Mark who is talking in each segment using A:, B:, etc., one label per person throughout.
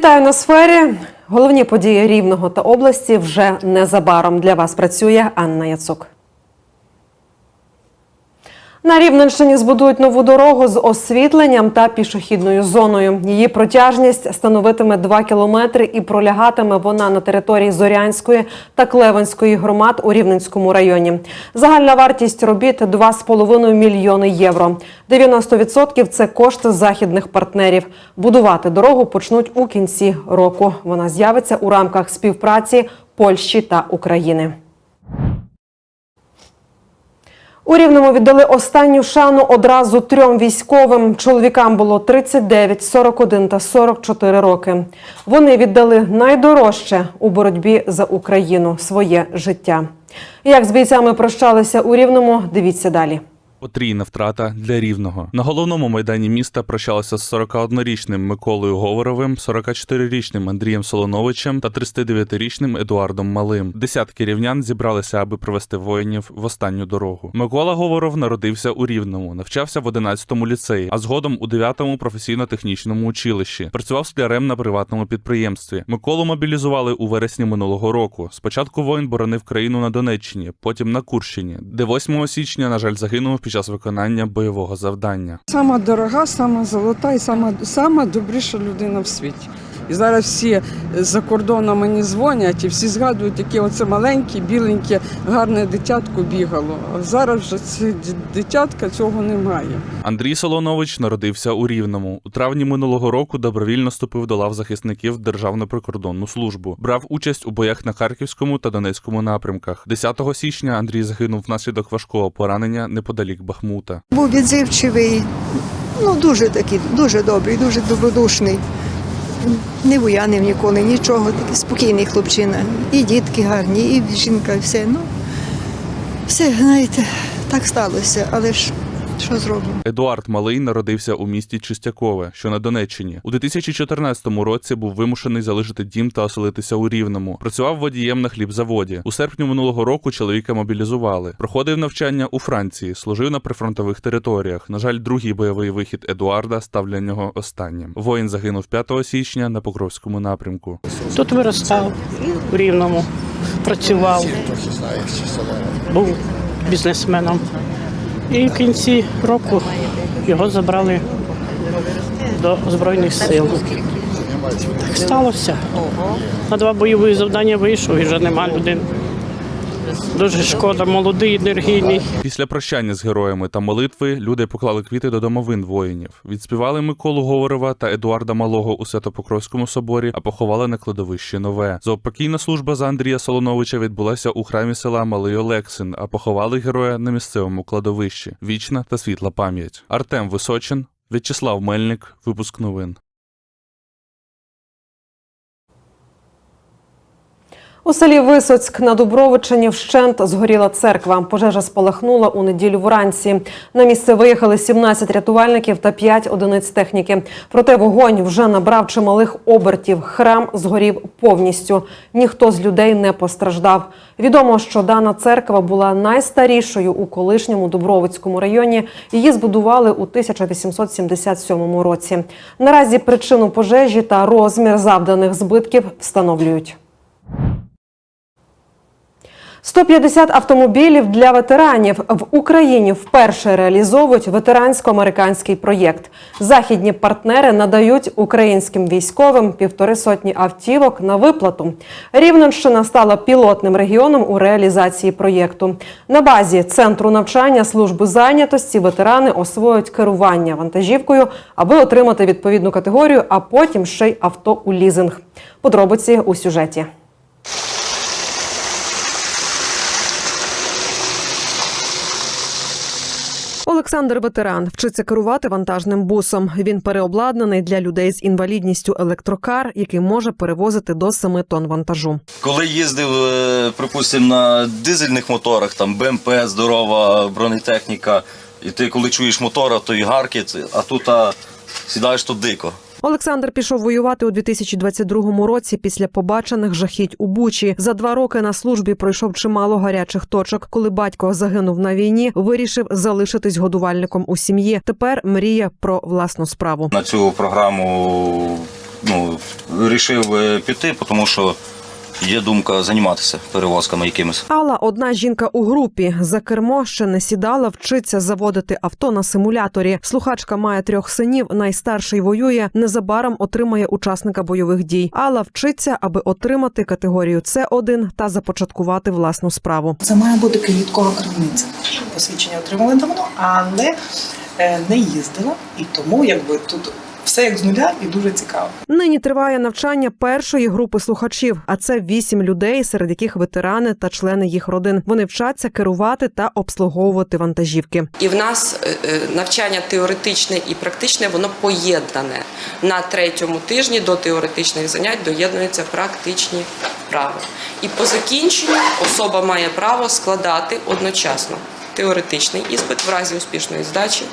A: Вітаю на сфері. Головні події рівного та області вже незабаром для вас працює Анна Яцук. На Рівненщині збудують нову дорогу з освітленням та пішохідною зоною. Її протяжність становитиме 2 кілометри і пролягатиме вона на території Зорянської та Клевенської громад у Рівненському районі. Загальна вартість робіт 2,5 мільйони євро. 90% – це кошти західних партнерів. Будувати дорогу почнуть у кінці року. Вона з'явиться у рамках співпраці Польщі та України. У Рівному віддали останню шану одразу трьом військовим. Чоловікам було 39, 41 та 44 роки. Вони віддали найдорожче у боротьбі за Україну своє життя. Як з бійцями прощалися у Рівному, дивіться далі.
B: Потрійна втрата для рівного на головному майдані міста прощалися з 41-річним Миколою Говоровим, 44-річним Андрієм Солоновичем та 39-річним Едуардом Малим. Десятки рівнян зібралися, аби провести воїнів в останню дорогу. Микола Говоров народився у Рівному, навчався в 11-му ліцеї, а згодом у 9-му професійно-технічному училищі. Працював склярем на приватному підприємстві. Миколу мобілізували у вересні минулого року. Спочатку воїн боронив країну на Донеччині, потім на Курщині, де 8 січня, на жаль, загинув під час виконання бойового завдання.
C: Сама дорога, сама золота і сама, сама добріша людина в світі. І зараз всі за кордоном мені дзвонять і всі згадують, яке оце маленьке, біленьке, гарне дитятко бігало. А зараз вже це дитятка цього немає.
B: Андрій Солонович народився у Рівному. У травні минулого року добровільно вступив до лав захисників Державну прикордонну службу. Брав участь у боях на Харківському та Донецькому напрямках. 10 січня Андрій загинув внаслідок важкого поранення неподалік Бахмута.
D: Був відзивчивий, ну дуже такий, дуже добрий, дуже добродушний. Не буянив ніколи, нічого, такий спокійний хлопчина. І дітки гарні, і жінка, і все. Ну, все, знаєте, так сталося, але ж що зробимо?
B: Едуард Малий народився у місті Чистякове, що на Донеччині. У 2014 році був вимушений залишити дім та оселитися у Рівному. Працював водієм на хлібзаводі. У серпні минулого року чоловіка мобілізували. Проходив навчання у Франції, служив на прифронтових територіях. На жаль, другий бойовий вихід Едуарда став для нього останнім. Воїн загинув 5 січня на Покровському напрямку.
E: Тут виростав у Рівному, працював, був бізнесменом. І в кінці року його забрали до Збройних сил. Так сталося. На два бойові завдання вийшов і вже нема людини. Дуже шкода, молодий, енергійний.
B: Після прощання з героями та молитви люди поклали квіти до домовин воїнів. Відспівали Миколу Говорова та Едуарда Малого у Святопокровському соборі, а поховали на кладовищі нове. Заопокійна служба за Андрія Солоновича відбулася у храмі села Малий Олексин, а поховали героя на місцевому кладовищі. Вічна та світла пам'ять. Артем Височин, В'ячеслав Мельник, випуск новин.
A: У селі Висоцьк на Дубровичині вщент згоріла церква. Пожежа спалахнула у неділю вранці. На місце виїхали 17 рятувальників та 5 одиниць техніки. Проте вогонь вже набрав чималих обертів. Храм згорів повністю. Ніхто з людей не постраждав. Відомо, що дана церква була найстарішою у колишньому Дубровицькому районі. Її збудували у 1877 році. Наразі причину пожежі та розмір завданих збитків встановлюють. 150 автомобілів для ветеранів в Україні вперше реалізовують ветерансько-американський проєкт. Західні партнери надають українським військовим півтори сотні автівок на виплату. Рівненщина стала пілотним регіоном у реалізації проєкту. На базі центру навчання служби зайнятості ветерани освоюють керування вантажівкою, аби отримати відповідну категорію, а потім ще й авто у лізинг. Подробиці у сюжеті. Олександр ветеран вчиться керувати вантажним бусом. Він переобладнаний для людей з інвалідністю електрокар, який може перевозити до 7 тонн вантажу.
F: Коли їздив, е, припустимо, на дизельних моторах, там БМП, здорова бронетехніка, і ти коли чуєш мотора, то і гаркіт, а тут а, сідаєш тут дико.
A: Олександр пішов воювати у 2022 році після побачених жахіть у Бучі. За два роки на службі пройшов чимало гарячих точок. Коли батько загинув на війні, вирішив залишитись годувальником у сім'ї. Тепер мріє про власну справу.
F: На цю програму ну, вирішив е, піти, тому що є думка займатися перевозками якимись.
A: Алла одна жінка у групі. За кермо ще не сідала, вчиться заводити авто на симуляторі. Слухачка має трьох синів. Найстарший воює. Незабаром отримає учасника бойових дій. Алла вчиться, аби отримати категорію С1 та започаткувати власну справу.
G: Це має бути кредиткова крамниця. Посвідчення отримали давно, але е, не їздила. І тому якби тут все як з нуля і дуже цікаво.
A: Нині триває навчання першої групи слухачів, а це вісім людей, серед яких ветерани та члени їх родин. Вони вчаться керувати та обслуговувати вантажівки.
H: І в нас е, е, навчання теоретичне і практичне, воно поєднане. На третьому тижні до теоретичних занять доєднуються практичні вправи. І по закінченню особа має право складати одночасно теоретичний іспит в разі успішної здачі.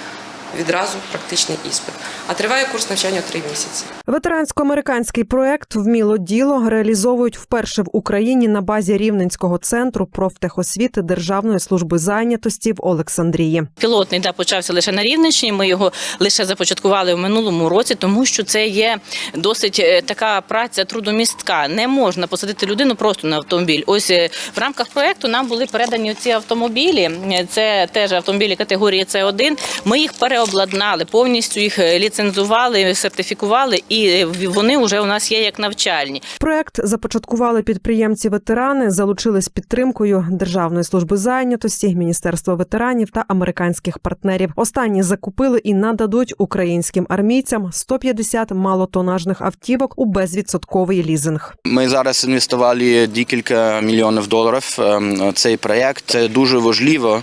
H: Відразу практичний іспит. А триває курс навчання три місяці.
A: Ветерансько-американський проект Вміло діло реалізовують вперше в Україні на базі Рівненського центру профтехосвіти Державної служби зайнятості в Олександрії.
I: Пілотний да почався лише на Рівненщині. Ми його лише започаткували в минулому році, тому що це є досить е, така праця трудомістка. Не можна посадити людину просто на автомобіль. Ось е, в рамках проекту нам були передані ці автомобілі. Е, Це теж автомобілі категорії С1. Ми їх переобладнали, повністю їх е, ліцензували, сертифікували, і е, вони вже у нас є як навчальні.
A: Проект започаткували підприємці-ветерани, залучились підтримкою Державної служби зайнятості, Міністерства ветеранів та американських партнерів. Останні закупили і нададуть українським армійцям 150 малотонажних автівок у безвідсотковий лізинг.
J: Ми зараз інвестували декілька мільйонів доларів. в Цей проєкт це дуже важливо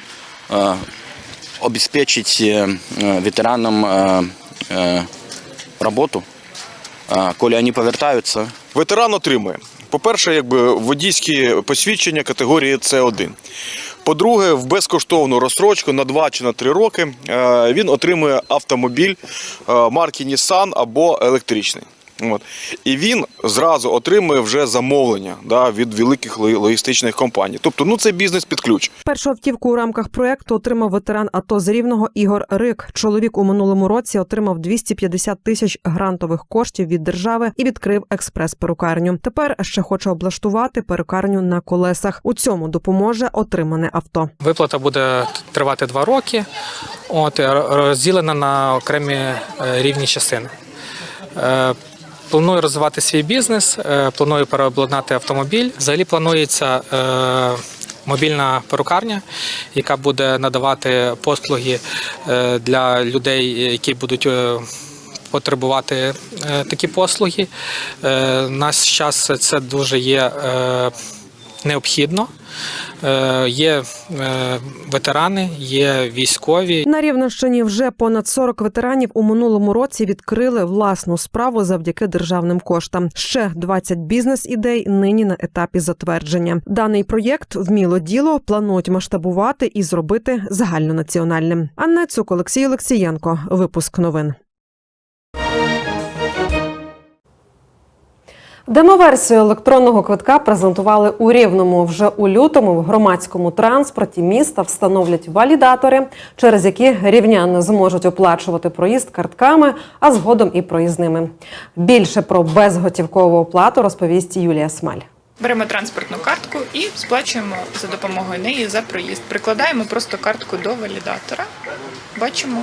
J: е, обезпечити е, ветеранам е, роботу, коли вони повертаються.
K: Ветеран отримує, по-перше, якби водійські посвідчення категорії С1. По-друге, в безкоштовну розстрочку на 2 чи на 3 роки е, він отримує автомобіль е, марки Nissan або електричний. От. І він зразу отримує вже замовлення да, від великих логістичних компаній. Тобто, ну це бізнес під ключ.
A: Першу автівку у рамках проекту отримав ветеран АТО з Рівного Ігор Рик. Чоловік у минулому році отримав 250 тисяч грантових коштів від держави і відкрив експрес-перукарню. Тепер ще хоче облаштувати перукарню на колесах. У цьому допоможе отримане авто.
L: Виплата буде тривати два роки, от, е, розділена на окремі е, рівні частини. Планую розвивати свій бізнес, е, планую переобладнати автомобіль. Взагалі планується е, мобільна перукарня, яка буде надавати послуги е, для людей, які будуть потребувати такі послуги. Наш час це дуже є необхідно. Е, Є е, ветерани, є військові.
A: На Рівненщині вже понад 40 ветеранів у минулому році відкрили власну справу завдяки державним коштам. Ще 20 бізнес-ідей нині на етапі затвердження. Даний проєкт вміло діло планують масштабувати і зробити загальнонаціональним. Анна Цук, Олексій Олексієнко. Випуск новин. Демоверсію електронного квитка презентували у Рівному. Вже у лютому в громадському транспорті міста встановлять валідатори, через які рівняни зможуть оплачувати проїзд картками, а згодом і проїзними. Більше про безготівкову оплату розповість Юлія Смаль.
M: Беремо транспортну картку і сплачуємо за допомогою неї за проїзд. Прикладаємо просто картку до валідатора. Бачимо,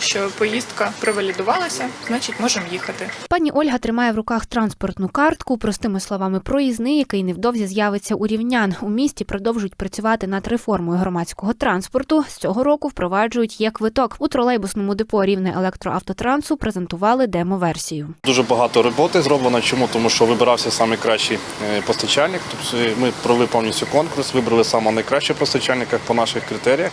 M: що поїздка провалідувалася, значить можемо їхати.
N: Пані Ольга тримає в руках транспортну картку, простими словами, проїзний, який невдовзі з'явиться у рівнян. У місті продовжують працювати над реформою громадського транспорту. З цього року впроваджують є квиток. У тролейбусному депо рівне електроавтотрансу презентували демо-версію.
O: Дуже багато роботи зроблено. Чому? Тому що вибирався найкращий е, постачальник. Тобто ми провели повністю конкурс, вибрали саме найкращих постачальника по наших критеріях.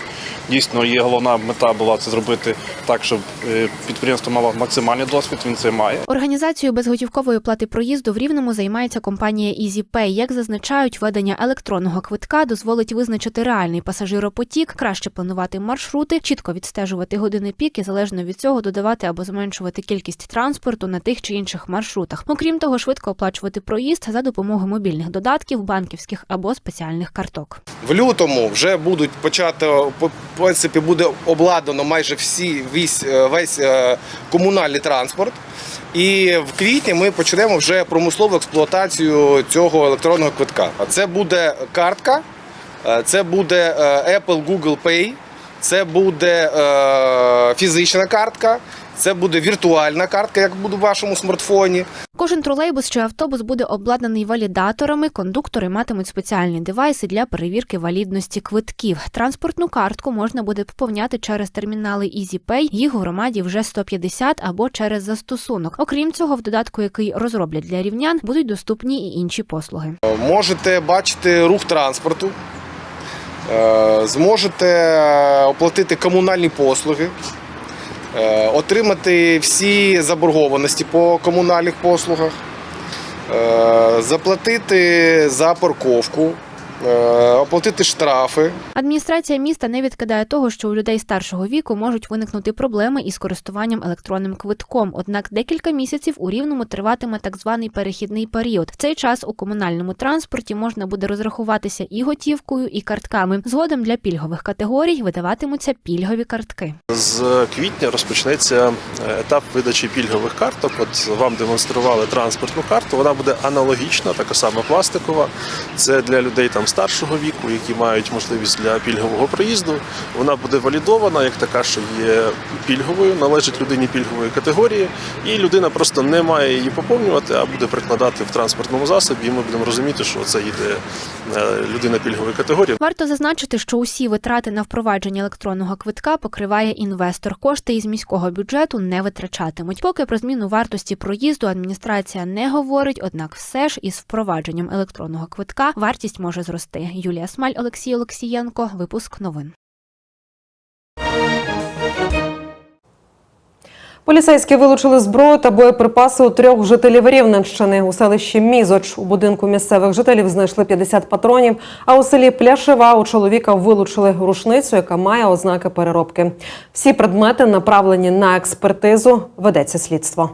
O: Дійсно, є головна мета була це зробити так, щоб е, підприємство мало максимальний досвід. Він це має.
N: Організацією безготівкової плати проїзду в Рівному займається компанія EasyPay. Як зазначають, введення електронного квитка дозволить визначити реальний пасажиропотік, краще планувати маршрути, чітко відстежувати години пік і залежно від цього додавати або зменшувати кількість транспорту на тих чи інших маршрутах. Окрім того, швидко оплачувати проїзд за допомогою мобільних додатків, банківських або спеціальних карток.
P: В лютому вже будуть почати по принципі буде обладнано майже всі весь, е, весь е, комунальний транспорт. І в квітні ми почнемо вже промислову експлуатацію цього електронного квитка. Це буде картка, е, це буде Apple Google Pay, це буде фізична картка, це буде віртуальна картка, як буде в вашому смартфоні.
N: Кожен тролейбус чи автобус буде обладнаний валідаторами. Кондуктори матимуть спеціальні девайси для перевірки валідності квитків. Транспортну картку можна буде поповняти через термінали EasyPay. Їх у громаді вже 150 або через застосунок. Окрім цього, в додатку, який розроблять для рівнян, будуть доступні і інші послуги.
P: Можете бачити рух транспорту, е, зможете е, оплатити комунальні послуги, е, отримати всі заборгованості по комунальних послугах, е, заплатити за парковку, е, оплатити штрафи.
N: Адміністрація міста не відкидає того, що у людей старшого віку можуть виникнути проблеми із користуванням електронним квитком. Однак декілька місяців у рівному триватиме так званий перехідний період. В цей час у комунальному транспорті можна буде розрахуватися і готівкою, і картками. Згодом для пільгових категорій видаватимуться пільгові картки.
O: З квітня розпочнеться е, етап видачі пільгових карток. От вам демонстрували транспортну карту. Вона буде аналогічна, така сама пластикова. Це для людей там старшого віку, які мають можливість для пільгового проїзду. Вона буде валідована як така, що є пільговою, належить людині пільгової категорії, і людина просто не має її поповнювати, а буде прикладати в транспортному засобі. І ми будемо розуміти, що це йде е, людина пільгової категорії.
N: Варто зазначити, що усі витрати на впровадження електронного квитка покриває інвестор. Кошти із міського бюджету не витрачатимуть. Поки про зміну вартості проїзду адміністрація не говорить, однак все ж із впровадженням електронного квитка вартість може зрости. Юлія Смаль, Олексій Олексієнко. Випуск новин.
A: Поліцейські вилучили зброю та боєприпаси у трьох жителів Рівненщини. У селищі Мізоч у будинку місцевих жителів знайшли 50 патронів. А у селі Пляшева у чоловіка вилучили рушницю, яка має ознаки переробки. Всі предмети направлені на експертизу. Ведеться слідство.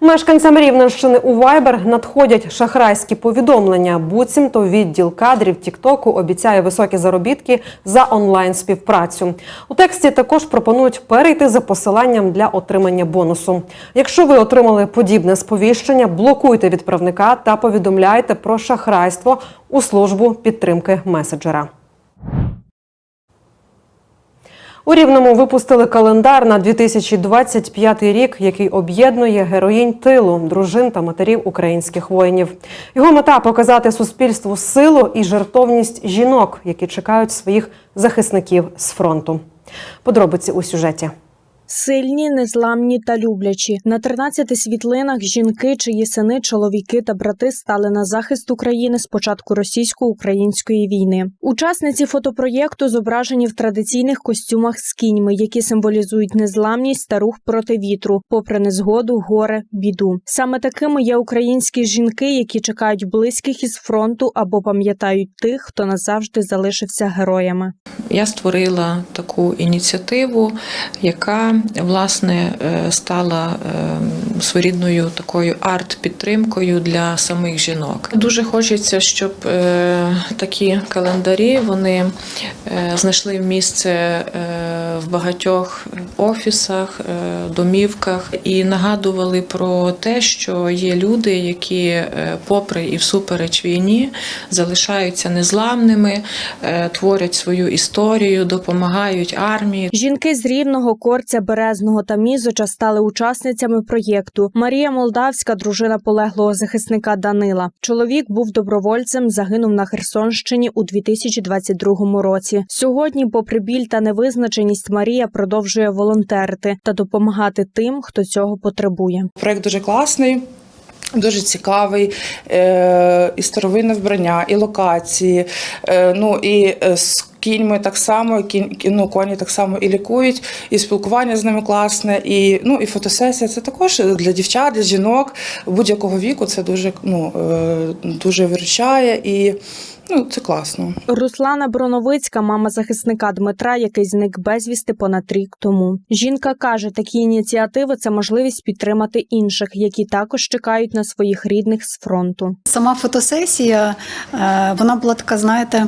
A: Мешканцям Рівненщини у Viber надходять шахрайські повідомлення. Буцімто відділ кадрів Тіктоку обіцяє високі заробітки за онлайн співпрацю. У тексті також пропонують перейти за посиланням для отримання бонусу. Якщо ви отримали подібне сповіщення, блокуйте відправника та повідомляйте про шахрайство у службу підтримки меседжера. У Рівному випустили календар на 2025 рік, який об'єднує героїнь тилу, дружин та матерів українських воїнів. Його мета показати суспільству силу і жертовність жінок, які чекають своїх захисників з фронту. Подробиці у сюжеті.
Q: Сильні, незламні та люблячі на 13 світлинах жінки, чиї сини, чоловіки та брати стали на захист України з початку російсько-української війни. Учасниці фотопроєкту зображені в традиційних костюмах з кіньми, які символізують незламність та рух проти вітру, попри незгоду, горе, біду. Саме такими є українські жінки, які чекають близьких із фронту або пам'ятають тих, хто назавжди залишився героями.
R: Я створила таку ініціативу, яка власне е, стала е, своєрідною такою арт-підтримкою для самих жінок. Дуже хочеться, щоб е, такі календарі вони знайшли місце в багатьох офісах, домівках і нагадували про те, що є люди, які, попри і всупереч війні, залишаються незламними, творять свою історію, допомагають армії.
Q: Жінки з рівного корця Березного та Мізоча стали учасницями проєкту. Марія Молдавська, дружина полеглого захисника Данила. Чоловік був добровольцем, загинув на Херсонщині у 2022 році. Сьогодні, попри біль та невизначеність, Марія продовжує волонтерити та допомагати тим, хто цього потребує.
S: Проект дуже класний. Дуже цікавий, е, і старовинне вбрання, і локації. Е, ну і е, з кіньми так само, ну, коні так само і лікують, і спілкування з ними класне, і ну і фотосесія. Це також для дівчат, для жінок будь-якого віку. Це дуже ну дуже виручає і. Ну, це класно.
Q: Руслана Броновицька, мама захисника Дмитра, який зник безвісти понад рік тому. Жінка каже, такі ініціативи це можливість підтримати інших, які також чекають на своїх рідних з фронту.
T: Сама фотосесія, е, вона була така, знаєте,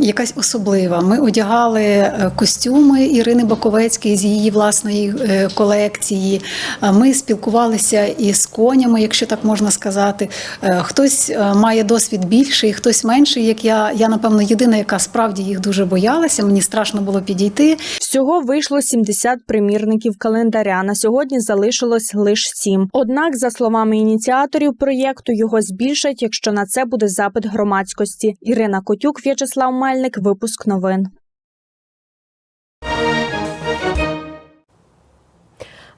T: якась особлива. Ми одягали е, костюми Ірини Баковецької з її власної е, колекції. Ми спілкувалися із конями, якщо так можна сказати. Хтось має досвід більший, хтось менший, як я. Я, напевно, єдина, яка справді їх дуже боялася. Мені страшно було підійти.
Q: Всього вийшло 70 примірників календаря. На сьогодні залишилось лише 7. Однак, за словами ініціаторів проєкту, його збільшать, якщо на це буде запит громадськості. Ірина Котюк, В'ячеслав Мельник, випуск новин.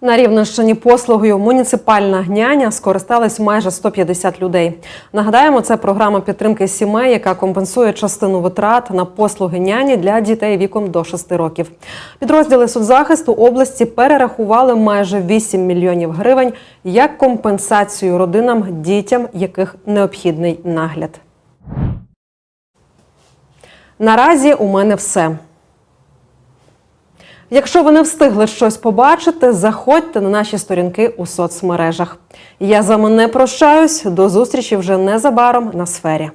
A: На Рівненщині послугою муніципальна няня скористались майже 150 людей. Нагадаємо, це програма підтримки сімей, яка компенсує частину витрат на послуги няні для дітей віком до 6 років. Підрозділи соцзахисту області перерахували майже 8 мільйонів гривень як компенсацію родинам, дітям, яких необхідний нагляд. Наразі у мене все. Якщо ви не встигли щось побачити, заходьте на наші сторінки у соцмережах. Я з вами не прощаюсь. До зустрічі вже незабаром на сфері.